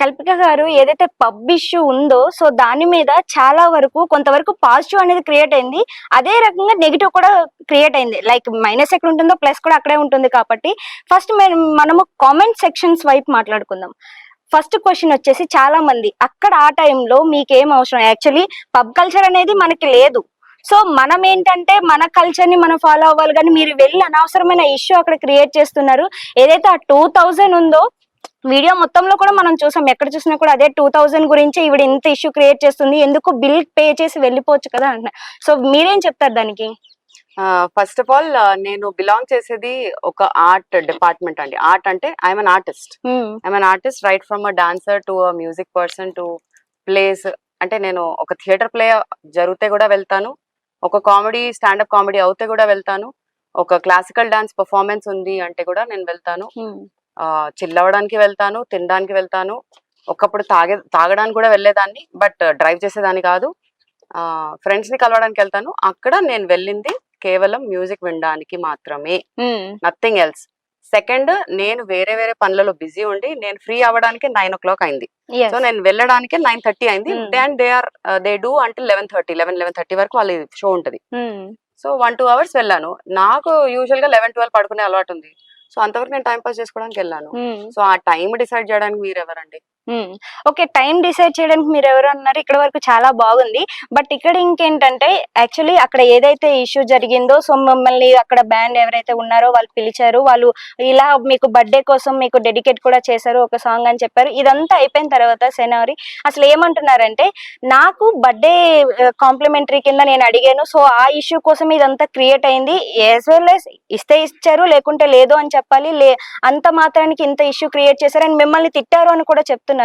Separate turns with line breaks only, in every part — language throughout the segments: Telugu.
కల్పిక గారు ఏదైతే పబ్ ఇష్యూ ఉందో సో దాని మీద చాలా వరకు కొంతవరకు పాజిటివ్ అనేది క్రియేట్ అయింది. అదే రకంగా నెగిటివ్ కూడా క్రియేట్ అయింది. లైక్ మైనస్ ఎక్కడ ఉంటుందో ప్లస్ కూడా అక్కడే ఉంటుంది కాబట్టి ఫస్ట్ మనము కామెంట్ సెక్షన్స్ వైపు మాట్లాడుకుందాం. ఫస్ట్ క్వశ్చన్ వచ్చేసి చాలా మంది అక్కడ ఆ టైంలో మీకేం అవసరం? యాక్చువల్లీ పబ్ కల్చర్ అనేది మనకి లేదు. సో మనం ఏంటంటే మన కల్చర్ని మనం ఫాలో అవ్వాలి కానీ మీరు వెళ్ళి అనవసరమైన ఇష్యూ అక్కడ క్రియేట్ చేస్తున్నారు. ఏదైతే ఆ టూ థౌజండ్ ఉందో వీడియో మొత్తంలో కూడా మనం చూసాం. ఎక్కడ చూసినా కూడా అదే టూ థౌజండ్ గురించి ఈవిడ ఇంత ఇష్యూ క్రియేట్ చేస్తుంది. ఎందుకు బిల్ పే చేసి వెళ్ళిపోవచ్చు కదా అంటున్నా సో మీరేం చెప్తారు దానికి?
ఫస్ట్ ఆఫ్ ఆల్ నేను బిలాంగ్ చేసేది ఒక ఆర్ట్ డిపార్ట్మెంట్ అండి. ఆర్ట్ అంటే I'm an artist I'm an artist right from a dancer to a music person to place అంటే నేను ఒక థియేటర్ ప్లే జరిగితే కూడా వెళ్తాను. ఒక కామెడీ స్టాండప్ కామెడీ అవుతే కూడా వెళ్తాను. ఒక క్లాసికల్ డాన్స్ పర్ఫార్మెన్స్ ఉంది అంటే కూడా నేను వెళ్తాను. చిల్లవడానికి వెళ్తాను తినడానికి వెళ్తాను. ఒకప్పుడు తాగే తాగడానికి కూడా వెళ్ళేదాన్ని బట్ డ్రైవ్ చేసేదాన్ని కాదు. ఫ్రెండ్స్ని కలవడానికి వెళ్తాను. అక్కడ నేను వెళ్ళింది కేవలం మ్యూజిక్ వినడానికి మాత్రమే. నథింగ్ ఎల్స్ సెకండ్ నేను వేరే వేరే పనులలో బిజీ ఉండి నేను ఫ్రీ అవ్వడానికి నైన్ ఓ క్లాక్ అయింది సో నేను వెళ్ళడానికి నైన్ థర్టీ అయింది. Then they are they do అంటే eleven thirty eleven eleven thirty వరకు వాళ్ళ షో ఉంటది. సో వన్ టూ అవర్స్ వెళ్ళాను. నాకు యూజువల్గా లెవెన్ ట్వెల్వ్ పడుకునే అలవాటు ఉంది. సో అంతవరకు నేను టైం పాస్ చేసుకోవడానికి వెళ్ళాను. సో ఆ టైం డిసైడ్ చేయడానికి మీరు ఎవరండి
ఓకే టైం డిసైడ్ చేయడానికి మీరు ఎవరు అన్నారు ఇక్కడ వరకు చాలా బాగుంది. బట్ ఇక్కడ ఇంకేంటంటే యాక్చువల్లీ అక్కడ ఏదైతే ఇష్యూ జరిగిందో సో మమ్మల్ని అక్కడ బ్యాండ్ ఎవరైతే ఉన్నారో వాళ్ళు పిలిచారు. వాళ్ళు ఇలా మీకు బర్త్డే కోసం మీకు డెడికేట్ కూడా చేశారు ఒక సాంగ్ అని చెప్పారు. ఇదంతా అయిపోయిన తర్వాత సెనవరి అసలు ఏమంటున్నారంటే నాకు బర్త్డే కాంప్లిమెంటరీ కింద నేను అడిగాను. సో ఆ ఇష్యూ కోసం ఇదంతా క్రియేట్ అయింది. యాజ్ వెల్ ఎస్ ఇస్తే ఇచ్చారు లేకుంటే లేదు అని చెప్పాలి. లే అంత మాత్రానికి ఇంత ఇష్యూ క్రియేట్ చేశారు. అని మిమ్మల్ని తిట్టారు అని కూడా చెప్తున్నారు.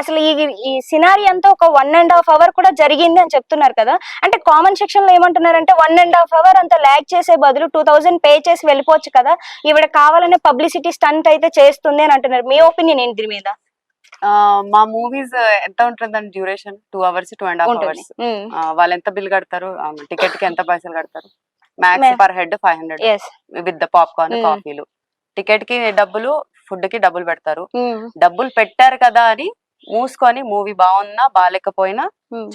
అసలు ఈ ఈ సినారీ అంతా ఒక వన్ అండ్ హాఫ్ అవర్ కూడా జరిగింది అని చెప్తున్నారు కదా. అంటే కామన్ సెక్షన్లో ఏమంటున్నారంటే వన్ అండ్ హాఫ్ అవర్ అంత ల్యాక్ చేసే బదులు టూ థౌసండ్ పే చేసి వెళ్ళిపోవచ్చు కదా. ఈవిడ కావాలనే పబ్లిసిటీ స్టంట్ అయితే చేస్తుంది అని అంటున్నారు. మీ ఒపీనియన్ ఏంటి దీని మీద?
మా మూవీస్ ఎంత ఉంటుందండి duration two hours two and half hours వాళ్ళు ఎంత బిల్ కడతారు? టికెట్కి ఎంత పైసలు కడతారు? Max per head five hundred with the popcorn. కాఫీలు టికెట్కి డబ్బులు ఫుడ్కి డబ్బులు పెడతారు. డబ్బులు పెట్టారు కదా అని మూసుకొని మూవీ బాగున్నా బాగాలేకపోయినా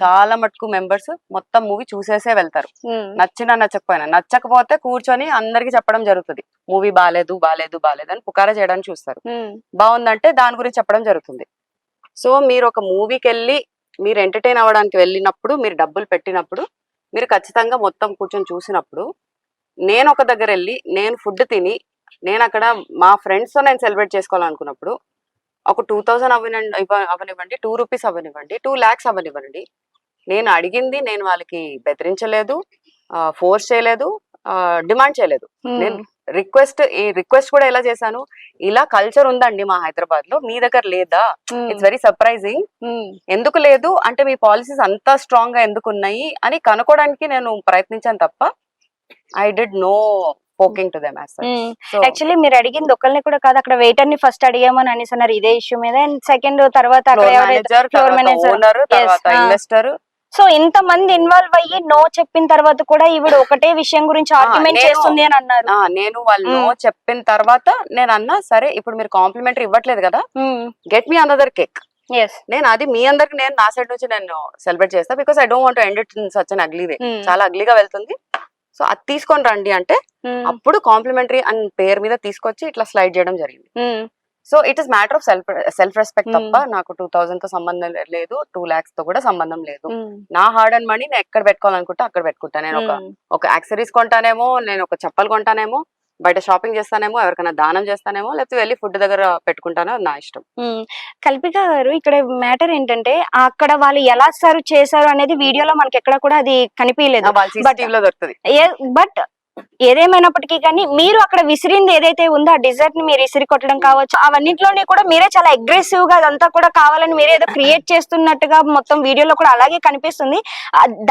చాలా మటుకు మెంబర్స్ మొత్తం మూవీ చూసేసే వెళ్తారు. నచ్చినా నచ్చకపోయినా. నచ్చకపోతే కూర్చొని అందరికి చెప్పడం జరుగుతుంది. మూవీ బాగాలేదు బాగాలేదు బాగాలేదు అని పుకారా చేయడానికి చూస్తారు. బాగుందంటే దాని గురించి చెప్పడం జరుగుతుంది. సో మీరు ఒక మూవీకి వెళ్ళి మీరు ఎంటర్టైన్ అవ్వడానికి వెళ్ళినప్పుడు మీరు డబ్బులు పెట్టినప్పుడు మీరు ఖచ్చితంగా మొత్తం కూర్చొని చూసినప్పుడు నేను ఒక దగ్గర వెళ్ళి నేను ఫుడ్ తిని నేను అక్కడ మా ఫ్రెండ్స్తో నేను సెలబ్రేట్ చేసుకోవాలనుకున్నప్పుడు ఒక టూ థౌజండ్ అవనివ్వండి ఇవ్వ- అవనివ్వండి టూ రూపీస్ అవనివ్వండి టూ ల్యాక్స్ అవనివ్వండి. నేను అడిగింది నేను వాళ్ళకి బెదిరించలేదు ఫోర్స్ చేయలేదు డిమాండ్ చేయలేదు. నేను రిక్వెస్ట్ ఈ రిక్వెస్ట్ కూడా ఎలా చేశాను? ఇలా కల్చర్ ఉందండి మా హైదరాబాద్లో మీ దగ్గర లేదా? ఇట్స్ వెరీ సర్ప్రైజింగ్ ఎందుకు లేదు? అంటే మీ పాలసీస్ అంత స్ట్రాంగ్గా ఎందుకు ఉన్నాయి? అని కనుక్కోవడానికి నేను ప్రయత్నించాను తప్ప I did no poking to them
actually మీరు అడిగింది ఒకరిని కూడా కాదు అక్కడ వెయిటర్ని ఫస్ట్ అడిగామని అనేసి ఇదే ఇష్యూ మీద. అండ్ సెకండ్ తర్వాత అక్కడ ఎవరైతే
మేనేజర్. ఇన్వెస్టర్
సో ఇంత మంది ఇన్వాల్వ్ అయ్యి నో చెప్పిన తర్వాత కూడా ఈవిడ ఒకటే విషయం గురించి ఆర్గ్యుమెంట్ చేస్తుంది అని అన్నారు.
నేను వాళ్ళు నో
Mm.
చెప్పిన తర్వాత నేను అన్నా సరే ఇప్పుడు మీరు కాంప్లిమెంటరీ ఇవ్వట్లేదు కదా? గెట్ మీ అనదర్ కేక్ నేను అది మీ అందరికి నేను నా సైడ్ నుంచి నేను సెలబ్రేట్ చేస్తా because I don't want end it in such an ugly way చాలా అగ్లీగా వెళ్తుంది. సో అది తీసుకొని రండి అంటే అప్పుడు కాంప్లిమెంటరీ అని పేరు మీద తీసుకొచ్చి ఇట్లా స్లైడ్ చేయడం జరిగింది. So it is matter of self self respect. తప్ప నాకు టూ థౌసండ్తో సంబంధం లేదు టూ లాక్స్తో కూడా సంబంధం లేదు. నా హార్డ్ అండ్ మనీ నేను ఎక్కడ పెట్టుకోవాలనుకుంటే అక్కడ పెట్టుకుంటా. నేను ఒక ఒక యాక్సరీస్ కొంటానేమో నేను ఒక చెప్పలు కొంటానేమో బయట షాపింగ్ చేస్తానేమో ఎవరికైనా దానం చేస్తానేమో లేకపోతే వెళ్ళి ఫుడ్ దగ్గర పెట్టుకుంటానో నా ఇష్టం.
కల్పిక గారు ఇక్కడ మ్యాటర్ ఏంటంటే అక్కడ వాళ్ళు ఎలా సర్వ్ చేశారు అనేది వీడియోలో మనకి ఎక్కడ కూడా అది కనిపించలేదు బట్ ఏదేమైనప్పటికీ కానీ మీరు అక్కడ విసిరింది ఏదైతే ఉందో ఆ డిజర్ట్ని మీరు విసిరి కొట్టడం కావచ్చు అవన్నింటిలోని కూడా మీరే చాలా అగ్రెసివ్గా అదంతా కూడా కావాలని మీరే ఏదో క్రియేట్ చేస్తున్నట్టుగా మొత్తం వీడియోలో కూడా అలాగే కనిపిస్తుంది.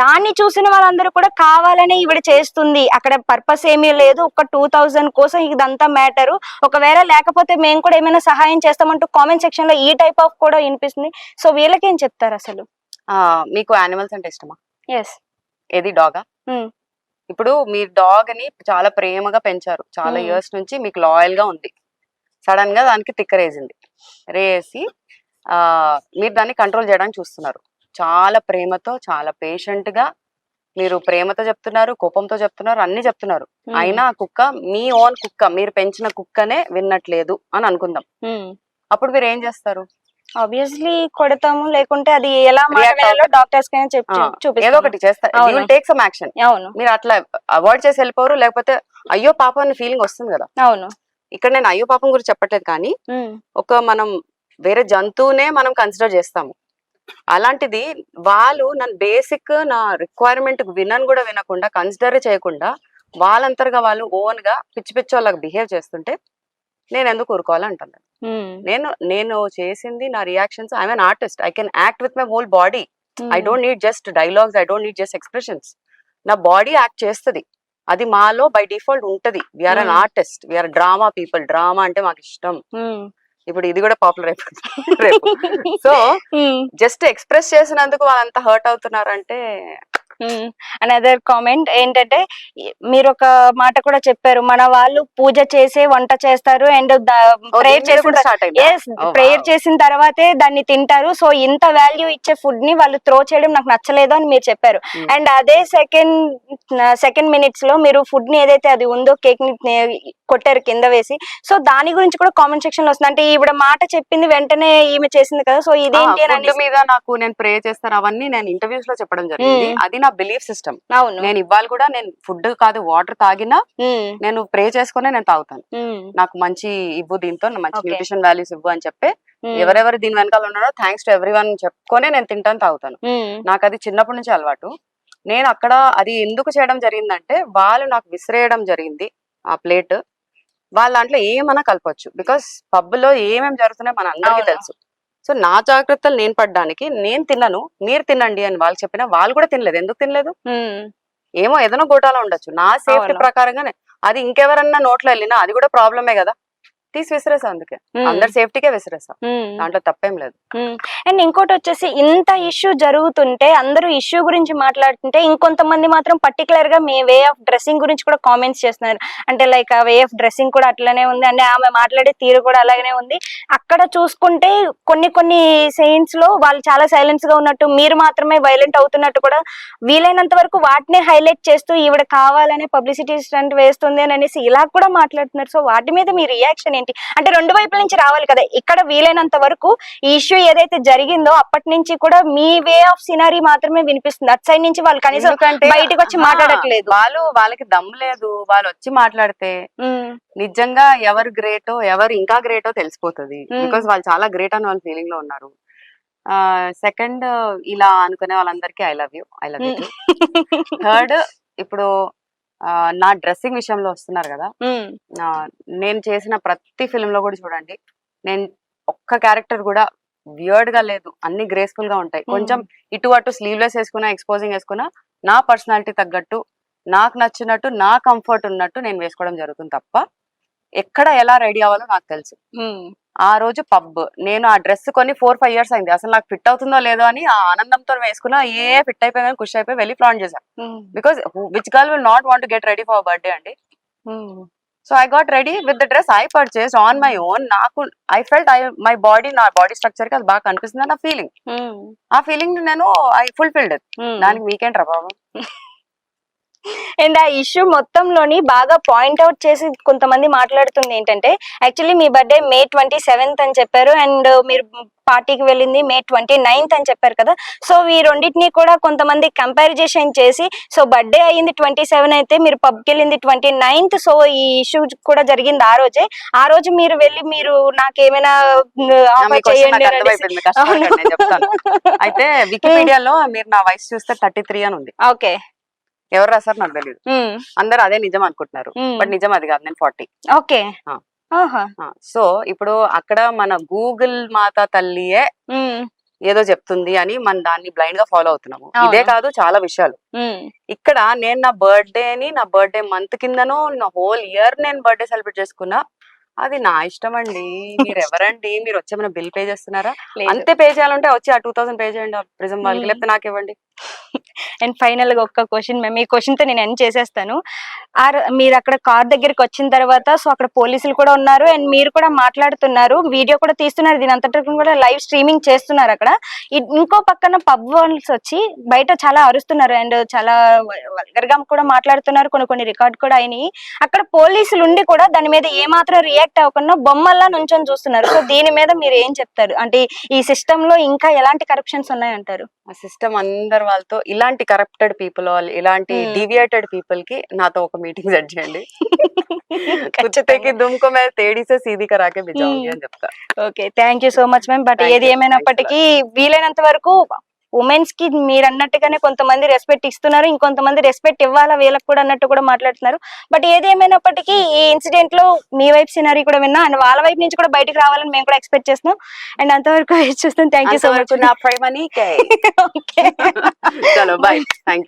దాన్ని చూసిన వాళ్ళందరూ కూడా కావాలని ఈవిడ చేస్తుంది. అక్కడ పర్పస్ ఏమీ లేదు. ఒక టూ థౌజండ్ కోసం ఇదంతా మ్యాటరు ఒకవేళ లేకపోతే మేము కూడా ఏమైనా సహాయం చేస్తామంటూ కామెంట్ సెక్షన్లో ఈ టైప్ ఆఫ్ కూడా వినిపిస్తుంది. సో వీళ్ళకేం చెప్తారు అసలు?
మీకు యానిమల్స్ అంటే ఇష్టమా?
ఎస్
ఏది? డాగా. ఇప్పుడు మీ డాగ్ని చాలా ప్రేమగా పెంచారు. చాలా. ఇయర్స్ నుంచి మీకు లాయల్గా ఉంది. సడన్గా దానికి తిక్క రేసింది రేసి ఆ మీరు దాన్ని కంట్రోల్ చేయడానికి చూస్తున్నారు. చాలా ప్రేమతో చాలా పేషెంట్గా మీరు ప్రేమతో చెప్తున్నారు కోపంతో చెప్తున్నారు అన్ని చెప్తున్నారు. అయినా ఆ కుక్క మీ ఓన్ కుక్క మీరు పెంచిన కుక్కనే విన్నట్లేదు అని అనుకుందాం. అప్పుడు మీరు ఏం చేస్తారు?
ఆబ్వియస్లీ కొడతాము లేకుంటే అది ఎలా మాట్లాడాలో డాక్టర్స్ కైనా చెప్పి
ఆ,
చూపిస్తాము
ఏదో ఒకటి చేస్తారు. టేక్ సమ్ యాక్షన్
అవును.
మీరు అట్లా అవాయిడ్ చేసి వెళ్ళిపోరు లేకపోతే అయ్యో పాపం అనే ఫీలింగ్ వస్తుంది కదా.
అవును.
ఇక్కడ నేను అయ్యో పాపం గురించి చెప్పట్లేదు కానీ ఒక మనం వేరే జంతువునే మనం కన్సిడర్ చేస్తాము. అలాంటిది వాళ్ళు నన్ను బేసిక్ నా రిక్వైర్మెంట్ వినని కూడా వినకుండా కన్సిడర్ చేయకుండా వాళ్ళంతరగా వాళ్ళు ఓన్గా పిచ్చి పిచ్చి వాళ్ళకి బిహేవ్ చేస్తుంటే నేను ఎందుకు ఊరుకోవాలంటున్నాను
ఉమ్,
నేను నేను చేసింది నా reactions I an artist I can act with my whole body I don't need just dialogues I don't need just expressions నా బాడీ యాక్ట్ చేస్తుంది. అది మాలో బై డిఫాల్ట్ ఉంటది. We are an. Artist we are drama people drama అంటే మాకు ఇష్టం. ఇప్పుడు ఇది కూడా పాపులర్ అయిపోతుంది. సో జస్ట్ ఎక్స్ప్రెస్ చేసినందుకు వాళ్ళంత హర్ట్ అవుతున్నారంటే
అనదర్ కామెంట్ ఏంటంటే మీరు ఒక మాట కూడా చెప్పారు మన వాళ్ళు పూజ చేసే వంట చేస్తారు అండ్ ప్రేయర్ చేసిన
Oh,
ప్రేయర్. చేసిన తర్వాతే దాన్ని తింటారు సో ఇంత వాల్యూ ఇచ్చే ఫుడ్ని వాళ్ళు త్రో చేయడం నాకు నచ్చలేదు అని మీరు చెప్పారు. అండ్ అదే సెకండ్ సెకండ్ మినిట్స్లో మీరు ఫుడ్ని ఏదైతే అది ఉందో కేక్ని కొట్టారు కింద వేసి సో దాని గురించి కూడా కామెంట్ సెక్షన్లో వస్తుంది అంటే ఈవిడ మాట చెప్పింది వెంటనే ఈమె చేసింది కదా సో ఇదేంటి
మీద నాకు నేను ప్రే చేస్తాను అవన్నీ నేను ఇంటర్వ్యూస్లో చెప్పడం జరిగింది. అది నా బిలీఫ్ సిస్టమ్
అవును.
నేను ఇవ్వాలి కూడా నేను ఫుడ్ కాదు వాటర్ తాగినా నేను ప్రే చేసుకునే నేను తాగుతాను. నాకు మంచి ఇవ్వు దీంతో మంచి. న్యూట్రిషన్ వాల్యూస్ ఇవ్వు అని చెప్పి ఎవరెవరు దీని వెనకాల ఉన్నారో థ్యాంక్స్ టు ఎవ్రీ వన్ చెప్పుకొని నేను తింటాను తాగుతాను. నాకు అది చిన్నప్పటి నుంచి అలవాటు. నేను అక్కడ అది ఎందుకు చేయడం జరిగిందంటే వాళ్ళు నాకు విసిరేయడం జరిగింది ఆ ప్లేట్ వాళ్ళ దాంట్లో ఏమన్నా కలపొచ్చు. బికాస్ పబ్లో ఏమేమి జరుగుతున్నాయో మన అందరికీ. తెలుసు. సో నా జాగ్రత్తలు నేను పడ్డానికి నేను తిన్నాను మీరు తినండి అని వాళ్ళు చెప్పినా వాళ్ళు కూడా తినలేదు. ఎందుకు తినలేదు? ఏమో ఏదైనా గోటాలో ఉండొచ్చు. నా సేఫ్టీ. ప్రకారంగానే. అది ఇంకెవరన్నా నోట్లో వెళ్ళినా అది కూడా ప్రాబ్లమే కదా. తీసి విసిరేసా అందుకే. అందరి సేఫ్టీకే విసిరేసా. దాంట్లో తప్పేం లేదు.
అండ్ ఇంకోటి వచ్చేసి ఇంత ఇష్యూ జరుగుతుంటే అందరూ ఇష్యూ గురించి మాట్లాడుతుంటే ఇంకొంతమంది మాత్రం పర్టికులర్గా మీ వే ఆఫ్ డ్రెస్సింగ్ గురించి కూడా కామెంట్స్ చేస్తున్నారు. అంటే లైక్ ఆ వే ఆఫ్ డ్రెస్సింగ్ కూడా అట్లనే ఉంది. అంటే ఆమె మాట్లాడే తీరు కూడా అలాగనే ఉంది. అక్కడ చూసుకుంటే కొన్ని కొన్ని సీన్స్లో వాళ్ళు చాలా సైలెన్స్గా ఉన్నట్టు మీరు మాత్రమే వైలెంట్ అవుతున్నట్టు కూడా వీలైనంత వరకు వాటినే హైలైట్ చేస్తూ ఈవిడ కావాలనే పబ్లిసిటీ స్టంట్ వేస్తుంది అని అనేసి ఇలా కూడా మాట్లాడుతున్నారు. సో వాటి మీద మీ రియాక్షన్ ఏంటి? అంటే రెండు వైపుల నుంచి రావాలి కదా. ఇక్కడ వీలైనంత వరకు ఈ ఇష్యూ ఏదైతే జరిగిందో అప్పటి నుంచి కూడా మీ వే ఆఫ్ సినారీ మాత్రమే వినిపిస్తుంది. అటు సైడ్ నుంచి వాళ్ళు కనీసం బయటకు వచ్చి మాట్లాడట్లేదు.
వాళ్ళు వాళ్ళకి దమ్ము లేదు. వాళ్ళు వచ్చి మాట్లాడితే నిజంగా ఎవరు గ్రేటో ఎవరు ఇంకా గ్రేటో తెలిసిపోతుంది. బికాస్ వాళ్ళు చాలా గ్రేట్ అని వాళ్ళ ఫీలింగ్లో ఉన్నారు. సెకండ్ ఇలా అనుకునే వాళ్ళందరికీ I love you I love you third ఇప్పుడు నా డ్రెస్సింగ్ విషయంలో వస్తున్నారు కదా. నేను చేసిన ప్రతి ఫిల్మ్లో కూడా చూడండి నేను ఒక్క క్యారెక్టర్ కూడా వియర్డ్గా లేదు అన్ని గ్రేస్ఫుల్గా ఉంటాయి కొంచెం ఇటు అటు స్లీవ్లెస్ వేసుకున్నా ఎక్స్పోజింగ్ వేసుకున్నా నా పర్సనాలిటీ తగ్గట్టు నాకు నచ్చినట్టు నా కంఫర్ట్ ఉన్నట్టు నేను వేసుకోవడం జరుగుతుంది తప్ప ఎక్కడ ఎలా రెడీ అవ్వాలో నాకు తెలుసు. ఆ రోజు పబ్. నేను ఆ డ్రెస్ కొని ఫోర్ ఫైవ్ ఇయర్స్ అయింది. అసలు నాకు ఫిట్ అవుతుందో లేదో అని ఆ ఆనందంతో వేసుకున్నా. ఏ ఫిట్ అయిపోయిందని ఖుషి అయిపోయి వెళ్ళి ఫ్లాంట్ చేశాను because which girl will not want get ready for birthday అండి. So I got ready with the dress I purchase on my own నాకు I felt I my body నా బాడీ స్ట్రక్చర్కి అది బాగా కనిపిస్తుంది నా ఫీలింగ్ ఆ ఫీలింగ్ నేను ఐ ఫుల్ఫిల్డ్. దానికి వీకెండ్ ప్రభావం
అండ్ ఆ ఇష్యూ మొత్తంలోని బాగా పాయింట్ అవుట్ చేసి కొంతమంది మాట్లాడుతుంది ఏంటంటే యాక్చువల్లీ మీ బర్త్డే మే ట్వంటీ సెవెంత్ అని చెప్పారు. అండ్ మీరు పార్టీకి వెళ్ళింది మే ట్వంటీ నైన్త్ అని చెప్పారు కదా. సో ఈ రెండింటిని కూడా కొంతమంది కంపారిజేషన్ చేసి సో బర్త్డే అయ్యింది ట్వంటీ సెవెన్ అయితే మీరు పబ్కి వెళ్ళింది ట్వంటీ నైన్త్. సో ఈ ఇష్యూ కూడా జరిగింది ఆ రోజే. ఆ రోజు మీరు వెళ్ళి మీరు నాకేమైనా ఆఫర్ చేయండి
అయితే వికీపీడియాలో మీరు నా వయసు చూస్తే థర్టీ త్రీ అని ఉంది.
ఓకే.
ఎవరు రాసారు నాకు తెలియదు అందరు అదే నిజం అనుకుంటున్నారు. బట్ నిజం అది కాదు నేను ఫార్టీ.
ఓకే.
సో ఇప్పుడు అక్కడ మన గూగుల్ మాత తల్లియే ఏదో చెప్తుంది అని మనం దాన్ని బ్లైండ్గా ఫాలో అవుతున్నాము. ఇదే కాదు చాలా విషయాలు. ఇక్కడ నేను నా బర్త్డే ని నా బర్త్డే మంత్ కిందనో నా హోల్ ఇయర్ నేను బర్త్డే సెలబ్రేట్ చేసుకున్నా అది నా ఇష్టం అండి మీరు ఎవరండి మీరు వచ్చేమైనా బిల్ పే చేస్తున్నారా. అంతే పే చేయాలంటే వచ్చి ఆ టూ థౌసండ్ పే చేయండి ప్రిజం వాళ్ళకి. లేకపోతే నాకు ఇవ్వండి
అండ్ ఫైనల్గా ఒక్క క్వశ్చన్ మేము ఈ క్వశ్చన్తో నేను ఎండ్ చేసేస్తాను. ఆర్ మీరు అక్కడ కార్ దగ్గరికి వచ్చిన తర్వాత సో అక్కడ పోలీసులు కూడా ఉన్నారు అండ్ మీరు కూడా మాట్లాడుతున్నారు. వీడియో కూడా తీస్తున్నారు. దీని అంతటి కూడా లైవ్ స్ట్రీమింగ్ చేస్తున్నారు అక్కడ. ఇంకో పక్కన పబ్ వాల్స్ వచ్చి బయట చాలా అరుస్తున్నారు అండ్ చాలా వల్గర్గా కూడా మాట్లాడుతున్నారు. కొన్ని కొన్ని రికార్డ్ కూడా అయినాయి. అక్కడ పోలీసులు ఉండి కూడా దాని మీద ఏమాత్రం రియాక్ట్ అవ్వకుండా బొమ్మల్లా నుంచొని చూస్తున్నారు. సో దీని మీద మీరు ఏం చెప్తారు? అంటే ఈ సిస్టమ్లో ఇంకా ఎలాంటి కరప్షన్స్ ఉన్నాయంటారు?
ఆ సిస్టమ్ అందరు వాళ్ళతో ఇలాంటి కరప్టెడ్ పీపుల్ వాళ్ళు ఇలాంటి
Hmm.
డివియేటెడ్ పీపుల్కి నాతో ఒక మీటింగ్ సెట్ చేయండి కుత్తేకి దుమ్కో మే తేడీసే సీదీ కరాకే బిజాऊंगी
Hmm.
అని చెప్తా
okay thank you so much ma'am but
Thank
ఏది
you.
ఏమైనప్పటికీ వీలైనంత వరకు ఉమెన్స్కి మీరు అన్నట్టుగానే కొంతమంది రెస్పెక్ట్ ఇస్తున్నారు ఇంకొంతమంది రెస్పెక్ట్ ఇవ్వాలా? వీళ్ళకి కూడా అన్నట్టు కూడా మాట్లాడుతున్నారు. బట్ ఏది ఏమైనప్పటికీ ఈ ఇన్సిడెంట్లో మీ వైపు సినారీ కూడా విన్నా అండ్ వాళ్ళ వైపు నుంచి కూడా బయటకు రావాలని మేము కూడా ఎక్స్పెక్ట్ చేస్తున్నాం. అండ్ అంతవరకు చూస్తాం? థ్యాంక్ యూ సో మచ్
నా ప్రేమ నీకే.
Okay
bye thank